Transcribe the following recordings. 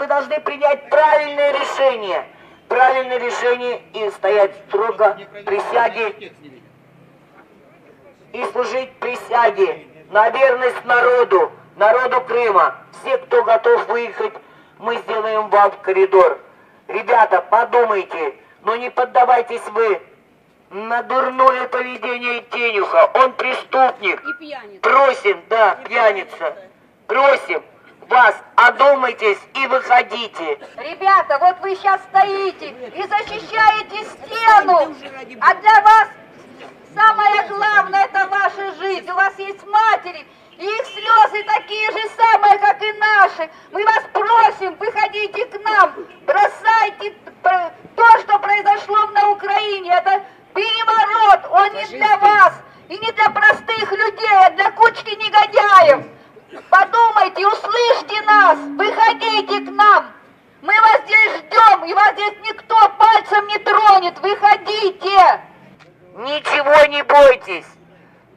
вы должны принять правильное решение. Правильное решение и стоять строго присяги и служить присяге на верность народу, народу Крыма. Все, кто готов выехать, мы сделаем вам коридор. Ребята, подумайте, но не поддавайтесь вы на дурное поведение Тенюха. Он преступник. И пьяница. Просим, да, пьяница. Просим вас, одумайтесь и выходите. Ребята, вот вы сейчас стоите и защищаете стену, а для вас самое главное это ваша жизнь. У вас есть матери, и их слезы такие же самые, как и наши. Мы вас просим, выходите к нам, бросайте то, что произошло на Украине. Это переворот, он не для вас и не для простых людей, а для кучки негодяев. Подумайте, услышьте нас, выходите к нам. Мы вас здесь ждем, и вас здесь никто пальцем не тронет. Выходите! Ничего не бойтесь.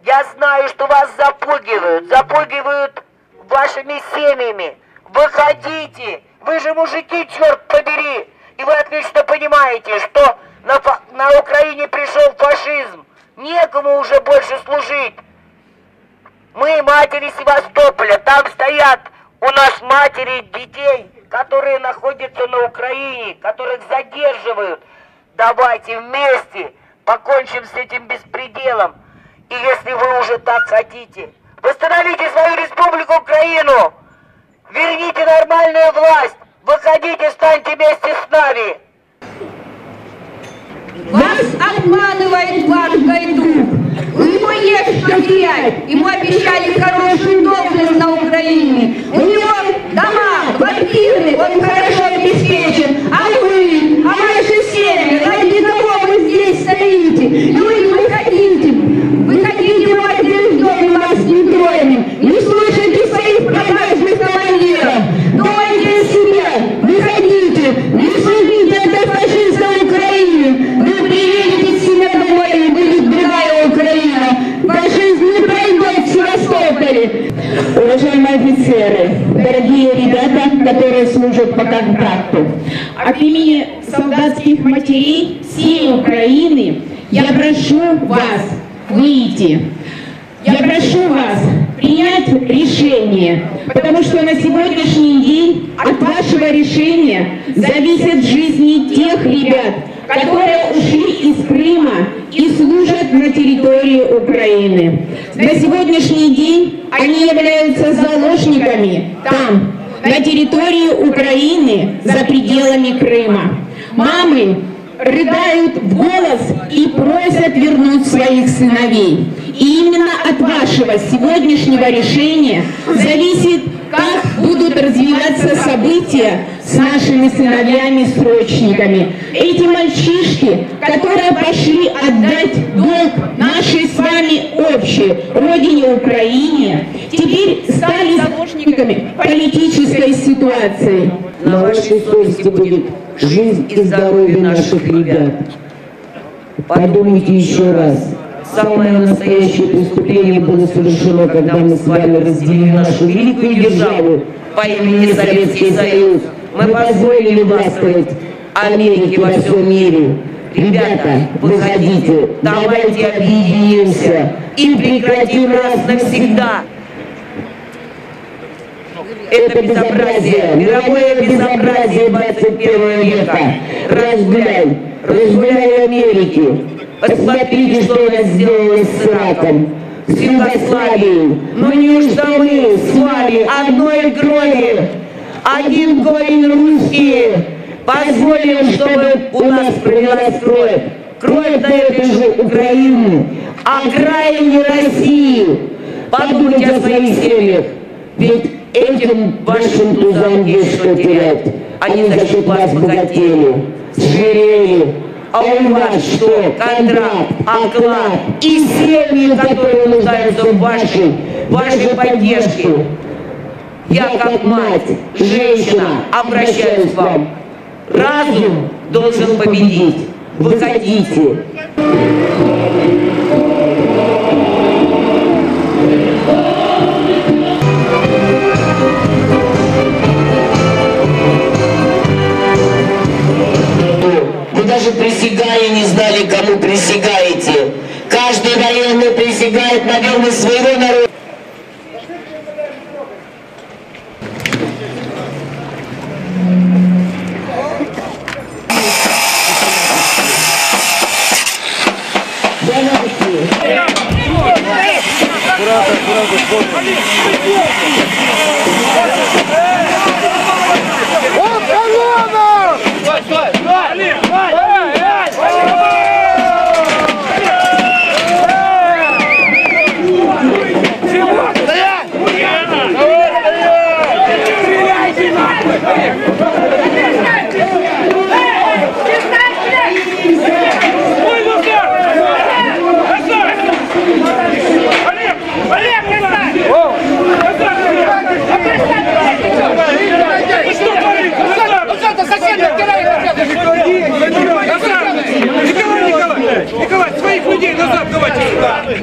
Я знаю, что вас запугивают. Запугивают вашими семьями. Выходите. Вы же мужики, черт побери. И вы отлично понимаете, что на, на Украине пришел фашизм. Некому уже больше служить. Мы матери Севастополя, там стоят у нас матери детей, которые находятся на Украине, которых задерживают. Давайте вместе покончим с этим беспределом. И если вы уже так хотите, восстановите свою республику Украину, верните нормальную власть, выходите, станьте вместе с нами. Вас обманывает ваш Гайдук. У него есть что терять. Ему обещали хорошую должность на Украине. У него дома, квартиры, он хорошо обеспечен. А вы, а ваши семьи, ради кого вы здесь стоите? Люди, выходите. Выходите, мы вас здесь ждем, мы вас не тронем. Не слушайте своих продажных командиров. Думайте о себе. Выходите. Не служите этой фашистской Украине. Вы приедете к себе домой, и будет другая Украина. Фашизм не пройдет в Севастополе. Уважаемые офицеры, дорогие ребята, которые служат по контракту, от имени солдатских матерей всей Украины я прошу вас выйти. Я прошу вас принять решение, потому что на сегодняшний день от вашего решения зависят жизни тех ребят, которые ушли из Крыма и служат на территории Украины. На сегодняшний день они являются заложниками там, на территории Украины, за пределами Крыма. Мамы рыдают в голос и просят вернуть своих сыновей. И именно от вашего сегодняшнего решения зависит, как будут развиваться события с нашими сыновьями-срочниками. Эти мальчишки, которые пошли отдать долг нашей с общей родине Украине, теперь стали заложниками политической ситуации. На вашей совести будет жизнь и здоровье наших ребят. Подумайте еще раз. Самое настоящее преступление было совершено, когда мы с вами разделили нашу великую державу по имени Советский Союз. Мы позволили властвовать Америке во всем мире. Ребята, выходите, давайте объединимся. и прекратим раз навсегда. Это безобразие, мировое безобразие 21 века. Разгуляй, разгуляй. В Америке. Посмотрите, что она сделала с Ираком, с Югославией. Но неужто мы с вами одной крови, один корень русские, позволим, чтобы у нас пролилась кровь? Кровь на этой же Украины, окраине России. Подумайте о своих семьях. Ведь этим вашим тузам есть что терять. Они за счет вас богатели, зверели. А у вас что? Контракт, оклад и семьи, которые нуждаются в вашей, вашей поддержке. Я как мать, женщина, обращаюсь к вам. Разум должен победить. Выходите. Вы даже присягая не знали, кому присягаете. Каждый военный присягает на верность своего народа. Come here.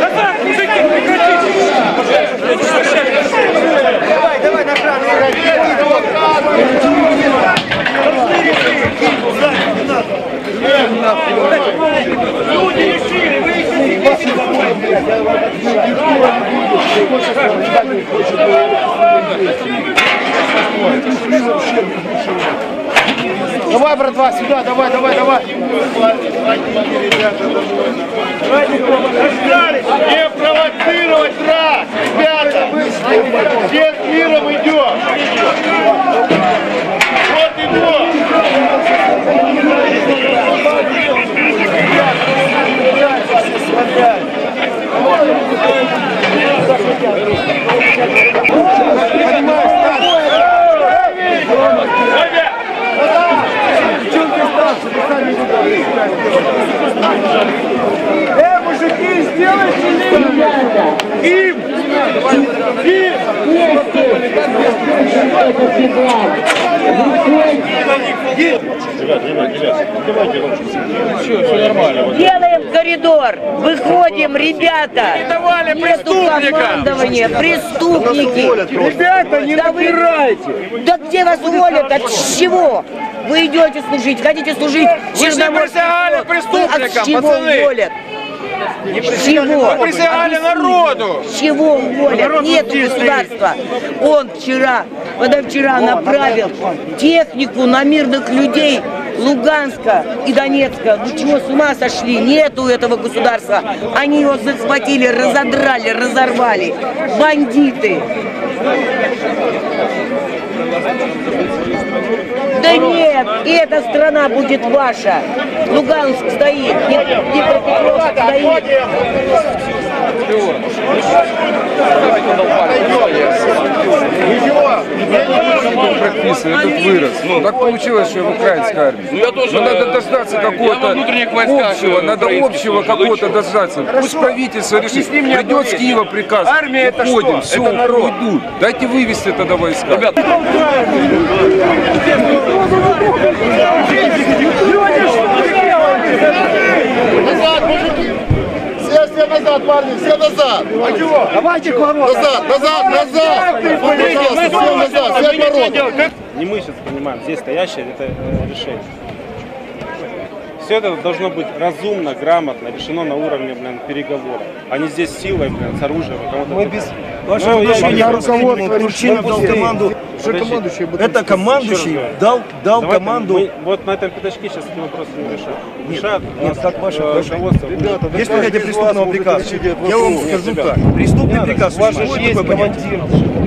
Назад, мужики, прекратите! Люди решили, вы их Давай, братва, сюда, давай, давай, давай. Не провоцировать враг, ребята. Все с миром идем. Вот его. Э, коридор, выходим, ребята. Нету командования, преступники. Ребята, не Да вы- напирайте! Да где вас уволят? От чего? Вы идете служить, хотите служить Вы же не присягали преступникам, От чего пацаны. уволят? С чего? Присягали народу! Чего уволят? Нет государства. Он вчера, позавчера направил технику на мирных людей Луганска и Донецка. Вы чего, с ума сошли? Нету этого государства. Они его захватили, разодрали, разорвали. Бандиты. Да нет, и эта страна будет ваша. Луганск стоит, Днеп- Днепропетровск стоит. Прописан этот вырос. Ну, так получилось, что в украинской армии. Ну, я тоже. надо дождаться какого-то общего, надо общего какого-то дождаться. Пусть правительство решит. Придет с Киева приказ. Армия это уходим, что? все, Это народ. уйдут. Дайте вывести тогда войска. Назад, мужики! Все, все назад, парни, все назад! А чего? Давайте к воротам! Назад, назад, назад! Пожалуйста, все назад, все к воротам! не мы сейчас понимаем, здесь стоящее это э, решение. Все это должно быть разумно, грамотно, решено на уровне блин, переговоров, а не здесь силой, блин, с оружием. Мы без Вашего отношения руководство решило дал команду. Что командующий об этом Это командующий дал, дал команду. Мы вот на этом пятачке сейчас эти вопросы не решат. Решат нет, как ваше э, руководство. Есть понятие преступного приказа. Я вам скажу так. Преступный приказ. У вас же есть командир,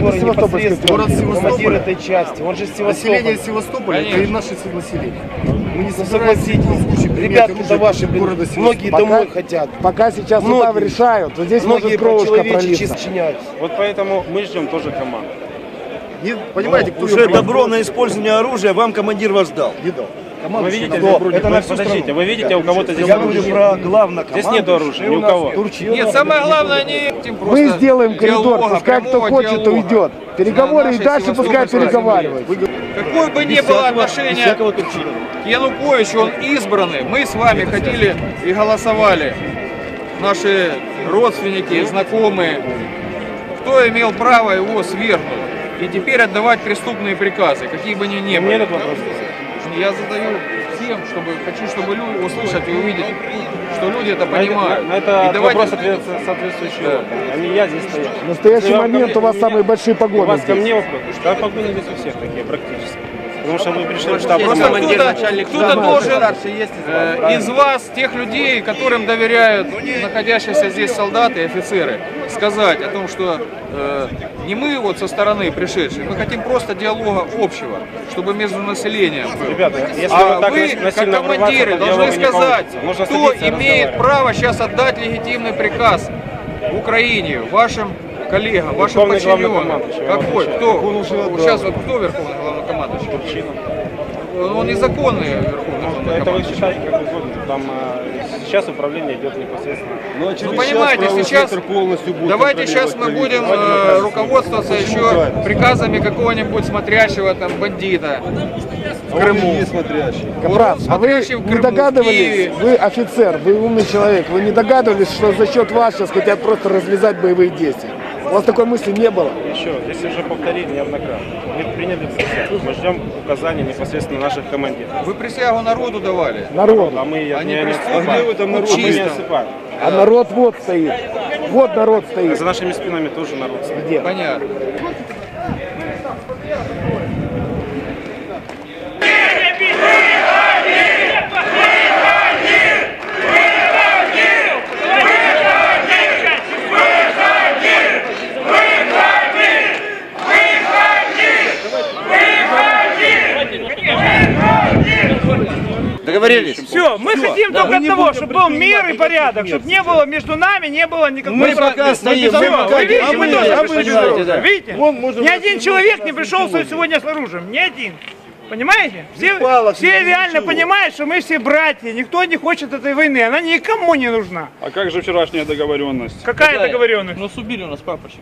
который непосредственно город командир Севастополь. этой части. Он же из Население Севастополя. Это и наше население. Мы не Ну, собираемся согласитесь, в случае применять ребятки-то оружие ваши, города многие домой хотят. Пока сейчас Многие. решают, то здесь Многие может кровушка пролиться. Вот поэтому мы ждем тоже команду. Не- Понимаете, кто Уже добро на использование оружия вам командир ваш дал. Не дал. Вы видите, броню- это на всю подождите, страну. вы видите, у кого-то здесь Я говорю про главного Здесь нет оружия, ни у кого. Нет, самое главное, не этим просто Мы сделаем коридор, диалога, пускай кто хочет, то диалога идет. Переговоры на и дальше пускай переговаривают. Какое бы ни было отношение к Януковичу, он избранный. Мы с вами ходили и голосовали. Наши родственники, знакомые. Кто имел право его свергнуть? И теперь отдавать преступные приказы, какие бы они ни были. Мне этот вопрос. Я задаю всем, чтобы хочу, чтобы люди услышать и увидеть, что люди это На это- понимают. На это И давайте- вопрос ответ соответствующий орган, а не я здесь стою. В настоящий Если ко момент у вас самые большие У погоны вас ко здесь. мне вопрос? Да, погоны здесь у всех такие, практически. Потому что вы пришли в штаб. Просто кто-то, кто-то должен э, из вас, тех людей, которым доверяют находящиеся здесь солдаты и офицеры, сказать о том, что э, не мы вот со стороны пришедшие, мы хотим просто диалога общего, чтобы между населением был. Ребята, если а вот так вы, как командиры, должны сказать, кто имеет право сейчас отдать легитимный приказ Украине, вашим коллегам, вашим подчиненным. Какой? Кто? Сейчас вот кто верховный главнокомандующий? Он незаконный верховный Это вы считаете как угодно. Там э, сейчас управление идет непосредственно. Ну, понимаете, сейчас давайте сейчас мы будем э, руководствоваться еще приказами какого-нибудь смотрящего там бандита в Крыму. Капрал, а вы смотрящий в не Крыму, в догадывались, вы офицер, вы умный человек, вы не догадывались, что за счет вас сейчас хотят просто развязать боевые действия? У вас такой мысли не было? Еще, здесь уже повторили неоднократно. Мы приняли присягу. Мы ждем указаний непосредственно наших командиров. Вы присягу народу давали. Народ. А мы ее Они не, не отсыпаем. А где в этом народ? Мы не отсыпаем. А народ вот стоит. Вот народ стоит. За нашими спинами тоже народ стоит. Где? Понятно. Договорились? Все, мы хотим только того, чтобы был мир и порядок, чтобы не было между нами, не было никакой... Мы пока стоим, мы пока вы видите, мы мы- тоже пришли. да. Видите? Ни один человек не пришел сегодня с оружием, ни один. Понимаете? Все, палок, все реально ничего. понимают, что мы все братья, никто не хочет этой войны, она никому не нужна. А как же вчерашняя договоренность? Какая договоренность? Ну, субили у нас прапорщика.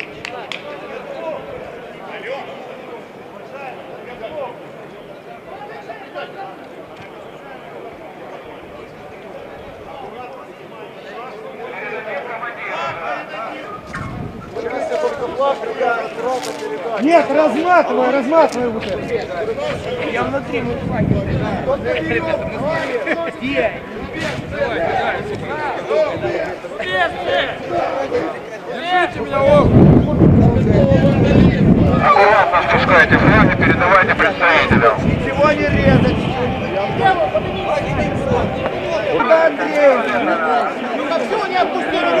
Нет, разматывай, разматывай вот это. Я внутри, мы Аккуратно спускайте флаг и передавайте представителям. Ничего не резать. Куда, Андрей? Ну-ка все, не отпусти веревку. Ура!